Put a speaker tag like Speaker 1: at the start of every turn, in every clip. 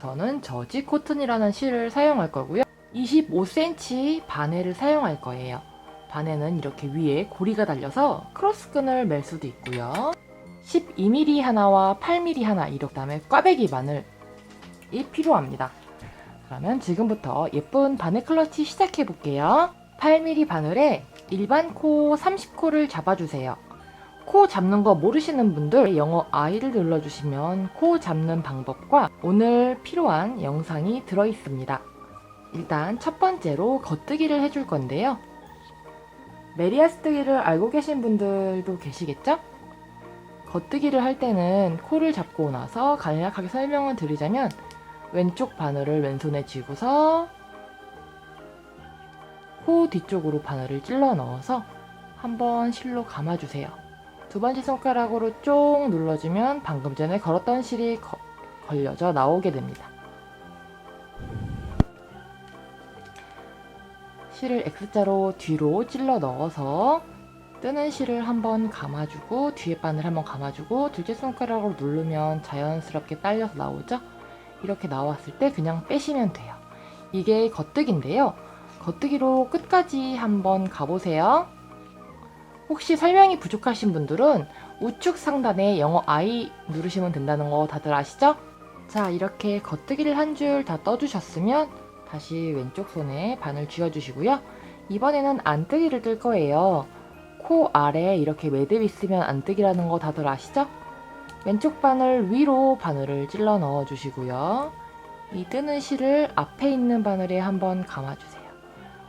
Speaker 1: 저는 저지 코튼이라는 실을 사용할 거고요. 25cm 바네를 사용할 거예요. 바네는 이렇게 위에 고리가 달려서 크로스끈을 멜 수도 있고요. 12mm 하나와 8mm 하나 이렇게 다음에 꽈배기 바늘이 필요합니다. 그러면 지금부터 예쁜 바늘 클러치 시작해 볼게요. 8mm 바늘에 일반 코 30코를 잡아주세요. 코 잡는 거 모르시는 분들 영어 I를 눌러주시면 코 잡는 방법과 오늘 필요한 영상이 들어 있습니다. 일단 첫 번째로 겉뜨기를 해줄 건데요. 메리아스뜨기를 알고 계신 분들도 계시겠죠? 겉뜨기를 할 때는 코를 잡고 나서 간략하게 설명을 드리자면 왼쪽 바늘을 왼손에 쥐고서 코 뒤쪽으로 바늘을 찔러 넣어서 한번 실로 감아주세요. 두 번째 손가락으로 쭉 눌러주면 방금 전에 걸었던 실이 거- 걸려져 나오게 됩니다. 실을 X자로 뒤로 찔러 넣어서 뜨는 실을 한번 감아주고 뒤에 바늘 한번 감아주고 둘째 손가락으로 누르면 자연스럽게 딸려서 나오죠? 이렇게 나왔을 때 그냥 빼시면 돼요. 이게 겉뜨기인데요. 겉뜨기로 끝까지 한번 가보세요. 혹시 설명이 부족하신 분들은 우측 상단에 영어 I 누르시면 된다는 거 다들 아시죠? 자, 이렇게 겉뜨기를 한 줄 다 떠주셨으면 다시 왼쪽 손에 바늘 쥐어주시고요. 이번에는 안뜨기를 뜰 거예요. 코 아래 이렇게 매듭 있으면 안뜨기라는 거 다들 아시죠? 왼쪽 바늘 위로 바늘을 찔러 넣어 주시고요. 이 뜨는 실을 앞에 있는 바늘에 한번 감아주세요.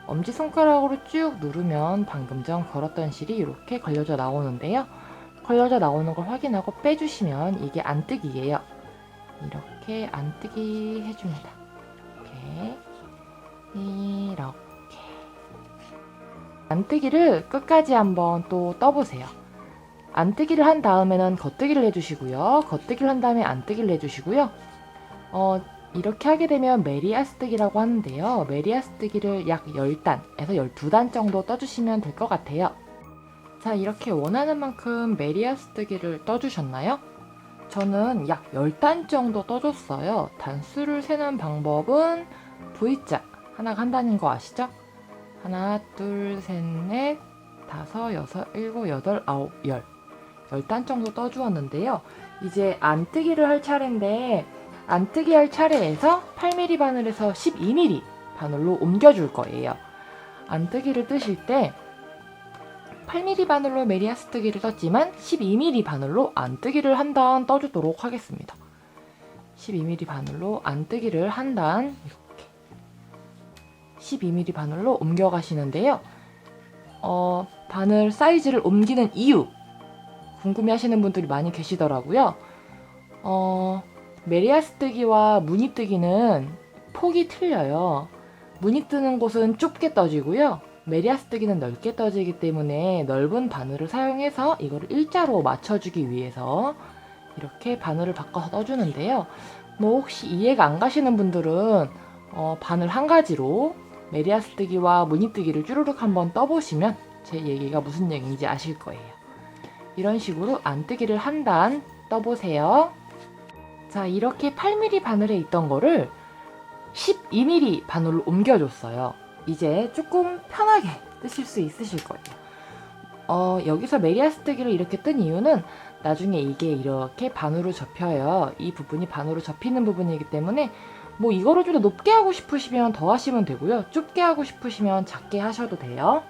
Speaker 1: 엄지손가락으로 쭉 누르면 방금 전 걸었던 실이 이렇게 걸려져 나오는데요. 걸려져 나오는 걸 확인하고 빼주시면 이게 안뜨기예요. 이렇게 안뜨기 해줍니다. 이렇게 이렇게 안뜨기를 끝까지 한번 또 떠보세요. 안뜨기를 한 다음에는 겉뜨기를 해주시고요. 겉뜨기를 한 다음에 안뜨기를 해주시고요. 어, 이렇게 하게 되면 메리아스뜨기라고 하는데요. 메리아스뜨기를 약 10단에서 12단 정도 떠주시면 될 것 같아요. 자, 이렇게 원하는 만큼 메리아스뜨기를 떠주셨나요? 저는 약 10단 정도 떠줬어요. 단수를 세는 방법은 V자 하나가 한다는 거 아시죠? 하나, 둘, 셋, 넷, 다섯, 여섯, 일곱, 여덟, 아홉, 열. 10단 정도 떠주었는데요. 이제 안 뜨기를 할 차례인데 안뜨기 할 차례에서 8mm 바늘에서 12mm 바늘로 옮겨줄 거예요. 안뜨기를 뜨실 때 8mm 바늘로 메리아스 뜨기를 떴지만 12mm 바늘로 안뜨기를 한 단 떠주도록 하겠습니다. 12mm 바늘로 안뜨기를 한 단 이렇게 12mm 바늘로 옮겨가시는데요. 어, 바늘 사이즈를 옮기는 이유 궁금해하시는 분들이 많이 계시더라고요. 어, 메리아스 뜨기와 무늬 뜨기는 폭이 틀려요. 무늬 뜨는 곳은 좁게 떠지고요. 메리아스 뜨기는 넓게 떠지기 때문에 넓은 바늘을 사용해서 이거를 일자로 맞춰주기 위해서 이렇게 바늘을 바꿔서 떠주는데요. 뭐 혹시 이해가 안 가시는 분들은 어, 바늘 한 가지로 메리아스 뜨기와 무늬 뜨기를 쭈루룩 한번 떠보시면 제 얘기가 무슨 얘기인지 아실 거예요. 이런 식으로 안뜨기를 한 단 떠보세요. 자, 이렇게 8mm 바늘에 있던 거를 12mm 바늘로 옮겨줬어요. 이제 조금 편하게 뜨실 수 있으실 거예요. 어, 여기서 메리아스뜨기를 이렇게 뜬 이유는 나중에 이게 이렇게 반으로 접혀요. 이 부분이 반으로 접히는 부분이기 때문에 뭐 이거를 좀 더 높게 하고 싶으시면 더 하시면 되고요. 좁게 하고 싶으시면 작게 하셔도 돼요.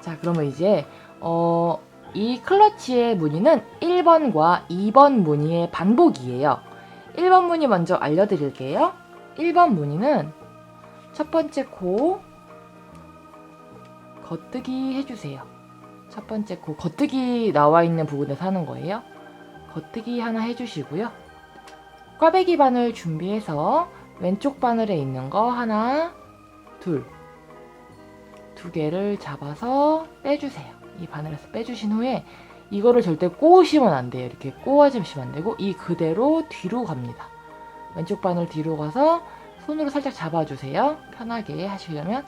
Speaker 1: 자, 그러면 이제 어, 이 클러치의 무늬는 1번과 2번 무늬의 반복이에요. 1번 무늬 먼저 알려드릴게요. 1번 무늬는 첫 번째 코 겉뜨기 해주세요. 첫 번째 코 겉뜨기 나와 있는 부분에서 하는 거예요. 겉뜨기 하나 해주시고요. 꽈배기 바늘 준비해서 왼쪽 바늘에 있는 거 하나, 둘, 두 개를 잡아서 빼주세요. 이 바늘에서 빼주신 후에 이거를 절대 꼬우시면 안 돼요. 이렇게 꼬아주시면 안 되고 이 그대로 뒤로 갑니다. 왼쪽 바늘 뒤로 가서 손으로 살짝 잡아주세요. 편하게 하시려면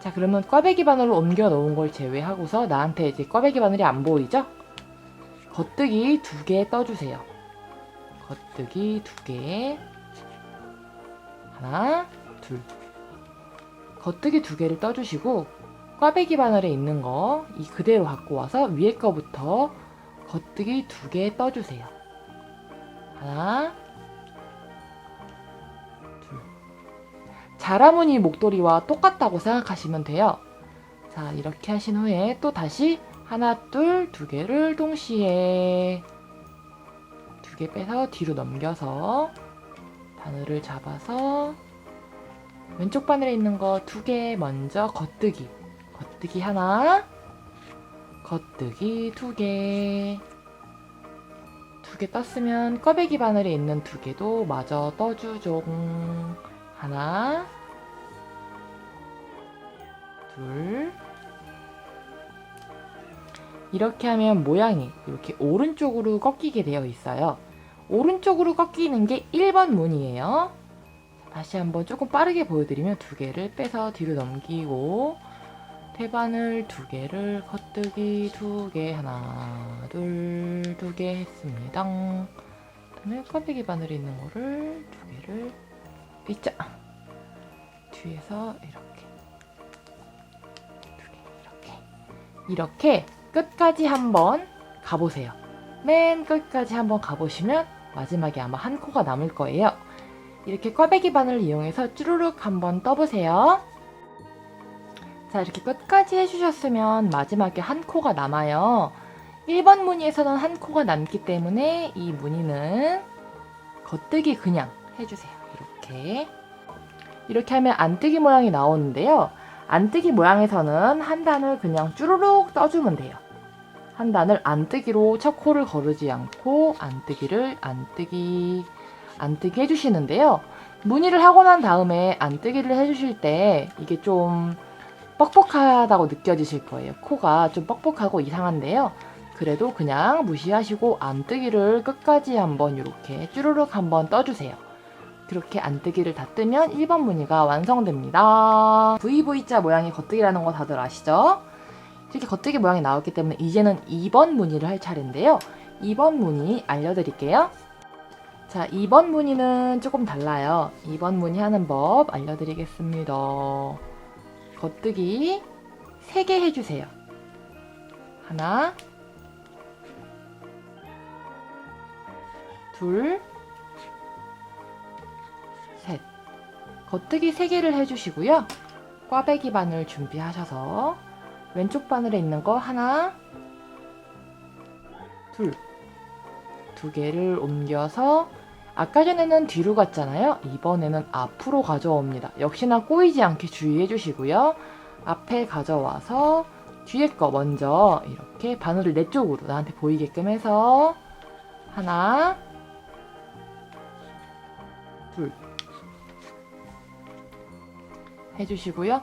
Speaker 1: 자 그러면 꽈배기 바늘로 옮겨 놓은 걸 제외하고서 나한테 이제 꽈배기 바늘이 안 보이죠? 겉뜨기 두 개 떠주세요. 겉뜨기 두 개. 하나, 둘. 겉뜨기 두 개를 떠주시고 꽈배기 바늘에 있는 거 이 그대로 갖고 와서 위에 거부터 겉뜨기 두 개 떠주세요. 하나, 둘. 자라무늬 목도리와 똑같다고 생각하시면 돼요. 자, 이렇게 하신 후에 또 다시 하나, 둘, 두 개를 동시에 두 개 빼서 뒤로 넘겨서 바늘을 잡아서 왼쪽 바늘에 있는 거 두 개 먼저 겉뜨기. 겉뜨기 하나, 겉뜨기 두 개. 두 개 떴으면 꽈배기 바늘에 있는 두 개도 마저 떠주죠. 하나, 둘. 이렇게 하면 모양이 이렇게 오른쪽으로 꺾이게 되어 있어요. 오른쪽으로 꺾이는 게 1번 문이에요. 다시 한번 조금 빠르게 보여드리면 두 개를 빼서 뒤로 넘기고 대바늘 두 개를 겉뜨기 두 개 하나 둘 두 개 했습니다. 그다음에 껍데기 바늘에 있는 거를 두 개를 이자 뒤에서 이렇게 두 개 이렇게 이렇게 끝까지 한번 가보세요. 맨 끝까지 한번 가보시면 마지막에 아마 한 코가 남을 거예요. 이렇게 꽈배기 바늘을 이용해서 쭈루룩 한번 떠보세요. 자, 이렇게 끝까지 해주셨으면 마지막에 한 코가 남아요. 1번 무늬에서는 한 코가 남기 때문에 이 무늬는 겉뜨기 그냥 해주세요. 이렇게. 이렇게 하면 안뜨기 모양이 나오는데요. 안뜨기 모양에서는 한 단을 그냥 쭈루룩 떠주면 돼요. 한 단을 안뜨기로 첫 코를 거르지 않고 안뜨기를 안뜨기 안뜨기 해주시는데요. 무늬를 하고 난 다음에 안뜨기를 해주실 때 이게 좀 뻑뻑하다고 느껴지실 거예요. 코가 좀 뻑뻑하고 이상한데요. 그래도 그냥 무시하시고 안뜨기를 끝까지 한번 이렇게 쭈루룩 한번 떠주세요. 그렇게 안뜨기를 다 뜨면 1번 무늬가 완성됩니다. VV자 모양의 겉뜨기라는 거 다들 아시죠? 이렇게 겉뜨기 모양이 나왔기 때문에 이제는 2번 무늬를 할 차례인데요. 2번 무늬 알려드릴게요. 자, 2번 무늬는 조금 달라요. 2번 무늬 하는 법 알려드리겠습니다. 겉뜨기 3개 해주세요. 하나, 둘, 셋. 겉뜨기 3개를 해주시고요. 꽈배기 바늘 준비하셔서 왼쪽 바늘에 있는 거 하나, 둘, 두 개를 옮겨서 아까 전에는 뒤로 갔잖아요. 이번에는 앞으로 가져옵니다. 역시나 꼬이지 않게 주의해 주시고요. 앞에 가져와서 뒤에 거 먼저 이렇게 바늘을 내 쪽으로 나한테 보이게끔 해서 하나, 둘 해주시고요.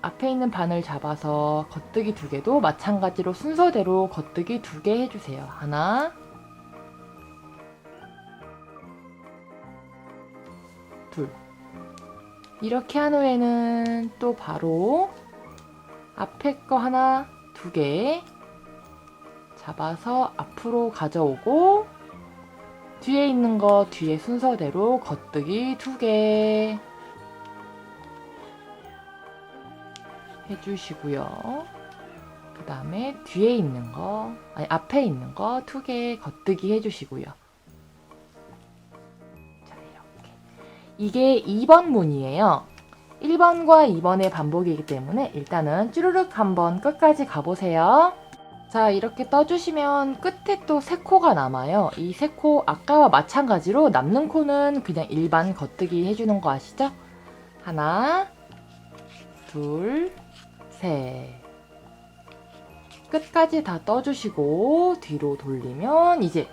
Speaker 1: 앞에 있는 바늘 잡아서 겉뜨기 두 개도 마찬가지로 순서대로 겉뜨기 두 개 해주세요. 하나, 둘. 이렇게 한 후에는 또 바로 앞에 거 하나, 두 개 잡아서 앞으로 가져오고 뒤에 있는 거 뒤에 순서대로 겉뜨기 두 개 해주시고요. 그 다음에 뒤에 있는 거, 아니 앞에 있는 거 두 개 겉뜨기 해주시고요. 이게 2번 문이에요. 1번과 2번의 반복이기 때문에 일단은 쭈루룩 한번 끝까지 가보세요. 자, 이렇게 떠주시면 끝에 또 세 코가 남아요. 이 세 코 아까와 마찬가지로 남는 코는 그냥 일반 겉뜨기 해주는 거 아시죠? 하나, 둘, 셋. 끝까지 다 떠주시고 뒤로 돌리면 이제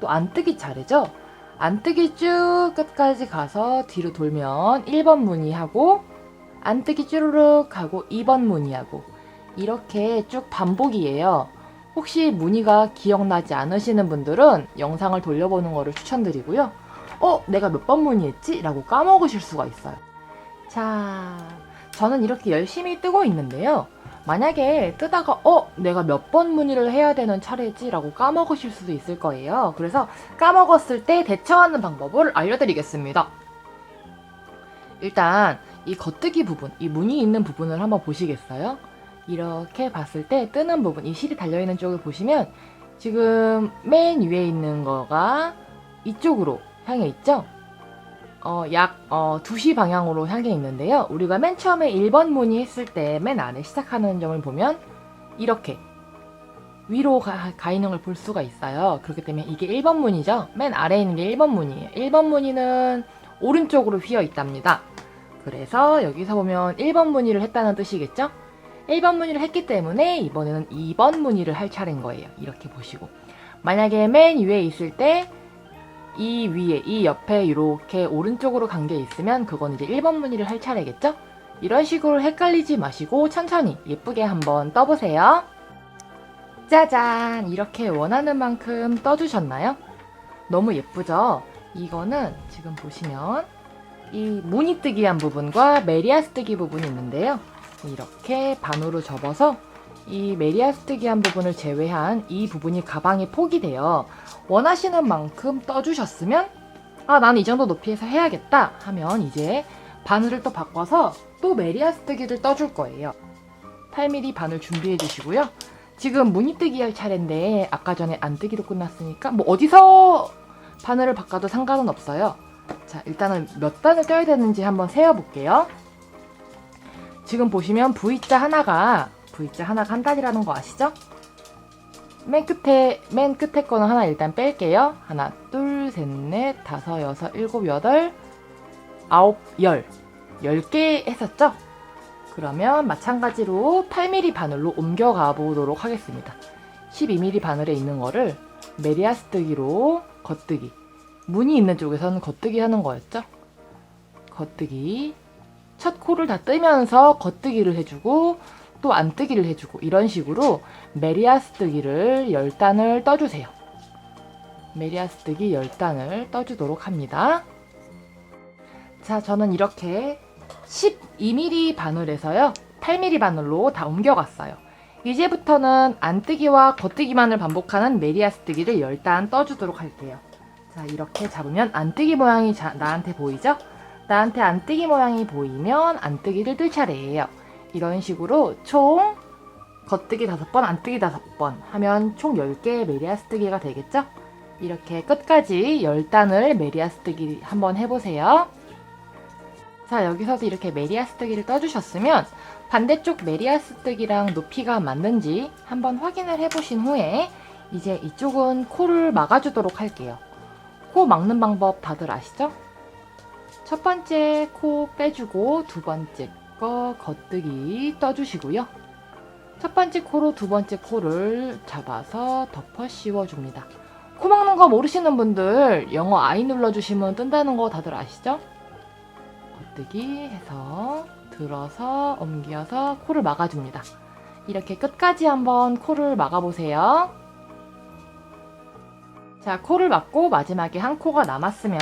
Speaker 1: 또 안 뜨기 차례죠? 안 뜨기 쭉 끝까지 가서 뒤로 돌면 1번 무늬하고 안 뜨기 쭈르륵 하고 2번 무늬하고 이렇게 쭉 반복이에요. 혹시 무늬가 기억나지 않으시는 분들은 영상을 돌려보는 거를 추천드리고요. 어, 내가 몇 번 무늬했지? 라고 까먹으실 수가 있어요. 자, 저는 이렇게 열심히 뜨고 있는데요. 만약에 뜨다가 어 내가 몇 번 문의를 해야 되는 차례지라고 까먹으실 수도 있을 거예요. 그래서 까먹었을 때 대처하는 방법을 알려드리겠습니다. 일단 이 겉뜨기 부분, 이 문이 있는 부분을 한번 보시겠어요? 이렇게 봤을 때 뜨는 부분, 이 실이 달려있는 쪽을 보시면 지금 맨 위에 있는 거가 이쪽으로 향해 있죠? 어, 약 어, 2시 방향으로 향해 있는데요. 우리가 맨 처음에 1번 문의 했을 때 맨 안에 시작하는 점을 보면 이렇게 위로 가, 가 있는 걸 볼 수가 있어요. 그렇기 때문에 이게 1번 문이죠. 맨 아래에 있는 게 1번 문이에요. 1번 문의는 오른쪽으로 휘어 있답니다. 그래서 여기서 보면 1번 문의를 했다는 뜻이겠죠? 1번 문의를 했기 때문에 이번에는 2번 문의를 할 차례인 거예요. 이렇게 보시고. 만약에 맨 위에 있을 때 이 위에, 이 옆에 이렇게 오른쪽으로 간 게 있으면 그건 이제 1번 문의를 할 차례겠죠? 이런 식으로 헷갈리지 마시고 천천히 예쁘게 한번 떠보세요. 짜잔! 이렇게 원하는 만큼 떠주셨나요? 너무 예쁘죠? 이거는 지금 보시면 이 무늬 뜨기한 부분과 메리아스 뜨기 부분이 있는데요. 이렇게 반으로 접어서 이 메리아스 뜨기한 부분을 제외한 이 부분이 가방에 돼요. 원하시는 만큼 떠주셨으면 아 나는 이 정도 높이에서 해야겠다 하면 이제 바늘을 또 바꿔서 또 메리아스 뜨기를 떠줄 거예요. 8mm 바늘 준비해 주시고요. 지금 무늬 뜨기 할 차례인데 아까 전에 안 뜨기로 끝났으니까 뭐 어디서 바늘을 바꿔도 상관은 없어요. 자 일단은 몇 단을 껴야 되는지 한번 세어볼게요. 지금 보시면 V자 하나가 V자 하나가 한 단이라는 거 아시죠? 맨 끝에 맨 끝에 거는 하나 일단 뺄게요. 하나, 둘, 셋, 넷, 다섯, 여섯, 일곱, 여덟, 아홉, 열. 열 개 했었죠? 그러면 마찬가지로 8mm 바늘로 옮겨가 보도록 하겠습니다. 12mm 바늘에 있는 거를 메리아스 뜨기로 겉뜨기. 문이 있는 쪽에서는 겉뜨기 하는 거였죠? 겉뜨기. 첫 코를 다 뜨면서 겉뜨기를 해주고 또 안 뜨기를 해주고 이런 식으로 메리아스 뜨기를 10단을 떠주세요. 메리아스 뜨기 10단을 떠주도록 합니다. 자, 저는 이렇게 12mm 바늘에서요. 8mm 바늘로 다 옮겨갔어요. 이제부터는 안뜨기와 겉뜨기만을 반복하는 메리아스 뜨기를 10단 떠주도록 할게요. 자, 이렇게 잡으면 안뜨기 모양이 자- 나한테 보이죠? 나한테 안뜨기 모양이 보이면 안뜨기를 뜰 차례예요. 이런 식으로 총 겉뜨기 5번, 안뜨기 5번 하면 총 10개의 메리아스 뜨기가 되겠죠? 이렇게 끝까지 10단을 메리아스 뜨기 한번 해보세요. 자, 여기서도 이렇게 메리아스 뜨기를 떠주셨으면 반대쪽 메리아스 뜨기랑 높이가 맞는지 한번 확인을 해보신 후에 이제 이쪽은 코를 막아주도록 할게요. 코 막는 방법 다들 아시죠? 첫 번째 코 빼주고 두 번째 거 겉뜨기 떠주시고요. 첫 번째 코로 두 번째 코를 잡아서 덮어 씌워줍니다. 코 막는 거 모르시는 분들 영어 I 눌러주시면 뜬다는 거 다들 아시죠? 겉뜨기 해서 들어서 옮겨서 코를 막아줍니다. 이렇게 끝까지 한번 코를 막아보세요. 자, 코를 막고 마지막에 한 코가 남았으면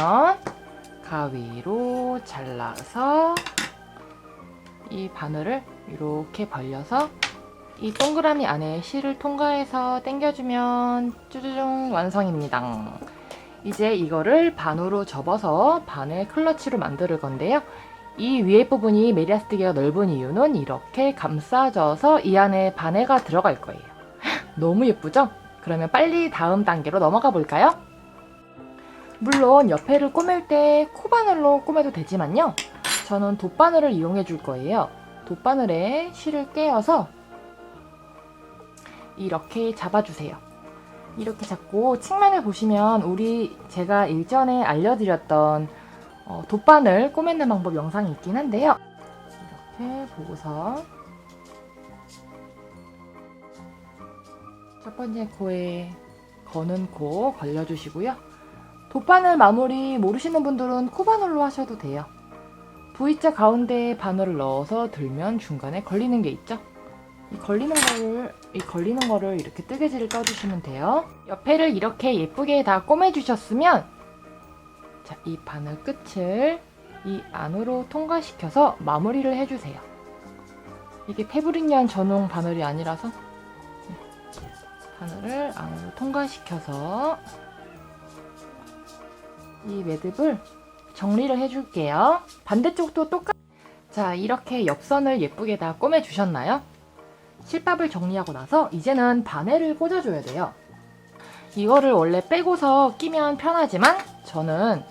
Speaker 1: 가위로 잘라서 이 바늘을 이렇게 벌려서 이 동그라미 안에 실을 통과해서 당겨주면 쭈쭈쭈 완성입니다. 이제 이거를 반으로 접어서 반을 클러치로 만들 건데요. 이 위에 부분이 메리아스티기가 넓은 이유는 이렇게 감싸져서 이 안에 바네가 들어갈 거예요. 너무 예쁘죠? 그러면 빨리 다음 단계로 넘어가 볼까요? 물론 옆에를 꼬맬 때 코바늘로 꼬매도 되지만요. 저는 돗바늘을 이용해 줄 거예요. 돗바늘에 실을 꿰어서 이렇게 잡아주세요. 이렇게 잡고 측면을 보시면 우리 제가 일전에 알려드렸던 어, 돗바늘 꼬매는 방법 영상이 있긴 한데요. 이렇게 보고서 첫 번째 코에 거는 코 걸려주시고요. 돗바늘 마무리 모르시는 분들은 코바늘로 하셔도 돼요. V자 가운데에 바늘을 넣어서 들면 중간에 걸리는 게 있죠? 이 걸리는 거를 이 걸리는 거를 이렇게 뜨개질을 떠주시면 돼요. 옆에를 이렇게 예쁘게 다 꼬매주셨으면 자, 이 바늘 끝을 이 안으로 통과시켜서 마무리를 해주세요. 이게 페브리니안 전용 바늘이 아니라서 네. 바늘을 안으로 통과시켜서 이 매듭을 정리를 해줄게요. 반대쪽도 똑같. 자 이렇게 옆선을 예쁘게 다 꼬매 주셨나요? 실밥을 정리하고 나서 이제는 바늘을 꽂아줘야 돼요. 이거를 원래 빼고서 끼면 편하지만 저는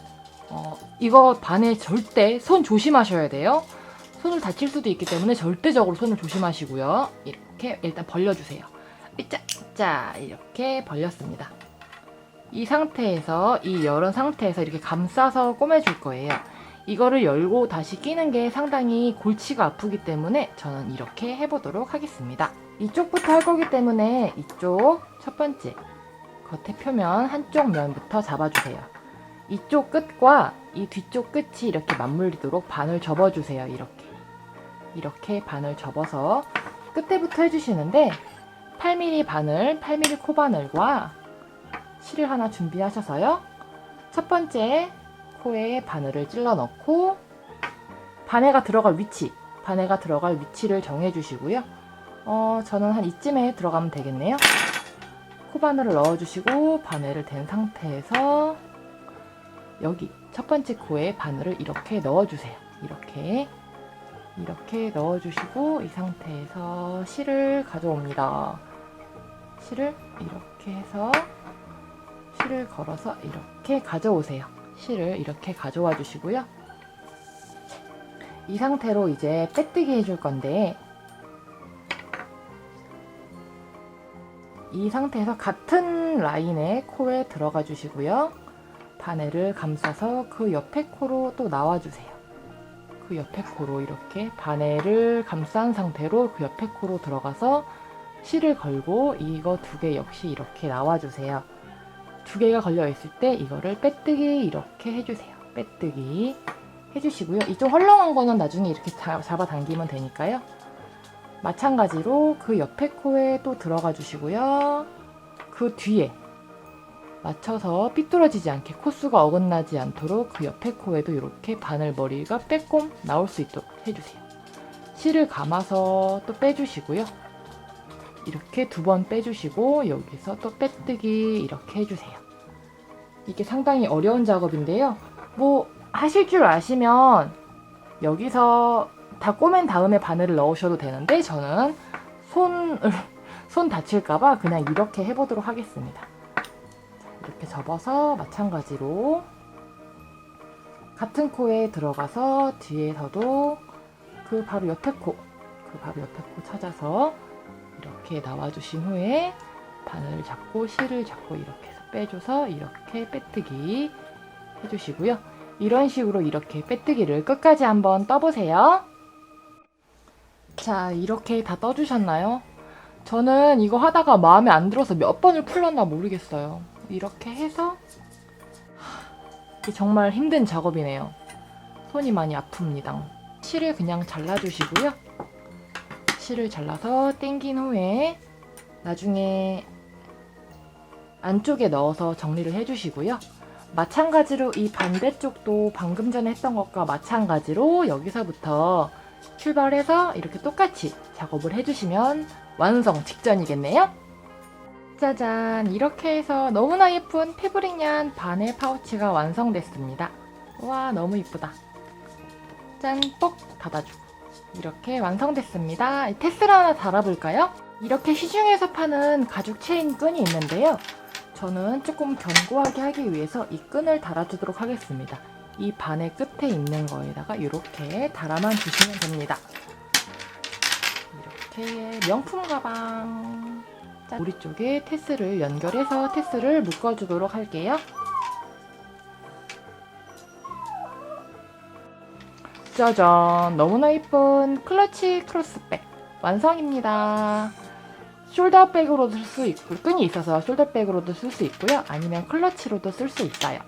Speaker 1: 어, 이거 바늘 절대 손 조심하셔야 돼요. 손을 다칠 수도 있기 때문에 절대적으로 손을 조심하시고요. 이렇게 일단 벌려주세요. 짜, 짜 이렇게 벌렸습니다. 이 상태에서 이 열은 상태에서 이렇게 감싸서 꼬매줄 거예요. 이거를 열고 다시 끼는 게 상당히 골치가 아프기 때문에 저는 이렇게 해보도록 하겠습니다. 이쪽부터 할 거기 때문에 이쪽 첫 번째 겉에 표면 한쪽 면부터 잡아주세요. 이쪽 끝과 이 뒤쪽 끝이 이렇게 맞물리도록 반을 접어주세요. 이렇게 이렇게 반을 접어서 끝에부터 해주시는데 8mm 바늘, 8mm 코바늘과 실을 하나 준비하셔서요. 첫 번째 코에 바늘을 찔러 넣고 바네가 들어갈 위치, 바네가 들어갈 위치를 정해 주시고요. 어, 저는 한 이쯤에 들어가면 되겠네요. 코바늘을 넣어 주시고 바네를 댄 상태에서 여기 첫 번째 코에 바늘을 이렇게 넣어 주세요. 이렇게 이렇게 넣어 주시고 이 상태에서 실을 가져옵니다. 실을 이렇게 해서 실을 걸어서 이렇게 가져오세요. 실을 이렇게 가져와 주시고요. 이 상태로 이제 빼뜨기 해줄 건데 이 상태에서 같은 라인에 코에 들어가 주시고요. 바늘을 감싸서 그 옆에 코로 또 나와 주세요. 그 옆에 코로 이렇게 바늘을 감싼 상태로 그 옆에 코로 들어가서 실을 걸고 이거 두 개 역시 이렇게 나와 주세요. 두 개가 걸려 있을 때 이거를 빼뜨기 이렇게 해주세요. 빼뜨기 해주시고요. 이쪽 헐렁한 거는 나중에 이렇게 자- 잡아당기면 되니까요. 마찬가지로 그 옆에 코에 또 들어가 주시고요. 그 뒤에 맞춰서 삐뚤어지지 않게 코수가 어긋나지 않도록 그 옆에 코에도 이렇게 바늘 머리가 빼꼼 나올 수 있도록 해주세요. 실을 감아서 또 빼주시고요. 이렇게 두 번 빼주시고 여기서 또 빼뜨기 이렇게 해주세요. 이게 상당히 어려운 작업인데요. 뭐 하실 줄 아시면 여기서 다 꼬맨 다음에 바늘을 넣으셔도 되는데 저는 손을 손 다칠까봐 그냥 이렇게 해보도록 하겠습니다. 자, 이렇게 접어서 마찬가지로 같은 코에 들어가서 뒤에서도 그 바로 옆에 코, 그 바로 옆에 코 찾아서 이렇게 나와주신 후에 바늘을 잡고 실을 잡고 이렇게 해서 빼줘서 이렇게 빼뜨기 해주시고요. 이런 식으로 이렇게 빼뜨기를 끝까지 한번 떠보세요. 자, 이렇게 다 떠주셨나요? 저는 이거 하다가 마음에 안 들어서 몇 번을 풀렀나 모르겠어요. 이렇게 해서 정말 힘든 작업이네요. 손이 많이 아픕니다. 실을 그냥 잘라주시고요. 실을 잘라서 땡긴 후에 나중에 안쪽에 넣어서 정리를 해주시고요. 마찬가지로 이 반대쪽도 방금 전에 했던 것과 마찬가지로 여기서부터 출발해서 이렇게 똑같이 작업을 해주시면 완성 직전이겠네요. 짜잔 이렇게 해서 너무나 예쁜 페브릭얀 바늘 파우치가 완성됐습니다. 와 너무 이쁘다. 짠 뽁 닫아주고 이렇게 완성됐습니다. 테스를 하나 달아볼까요? 이렇게 시중에서 파는 가죽 체인 끈이 있는데요. 저는 조금 견고하게 하기 위해서 이 끈을 달아주도록 하겠습니다. 이 바늘 끝에 있는 거에다가 이렇게 달아만 주시면 됩니다. 이렇게 명품 가방. 짠. 우리 쪽에 테스를 연결해서 테스를 묶어주도록 할게요. 짜잔! 너무나 예쁜 클러치 크로스백 완성입니다. 숄더백으로도 쓸 수 있고 끈이 있어서 숄더백으로도 쓸 수 있고요. 아니면 클러치로도 쓸 수 있어요.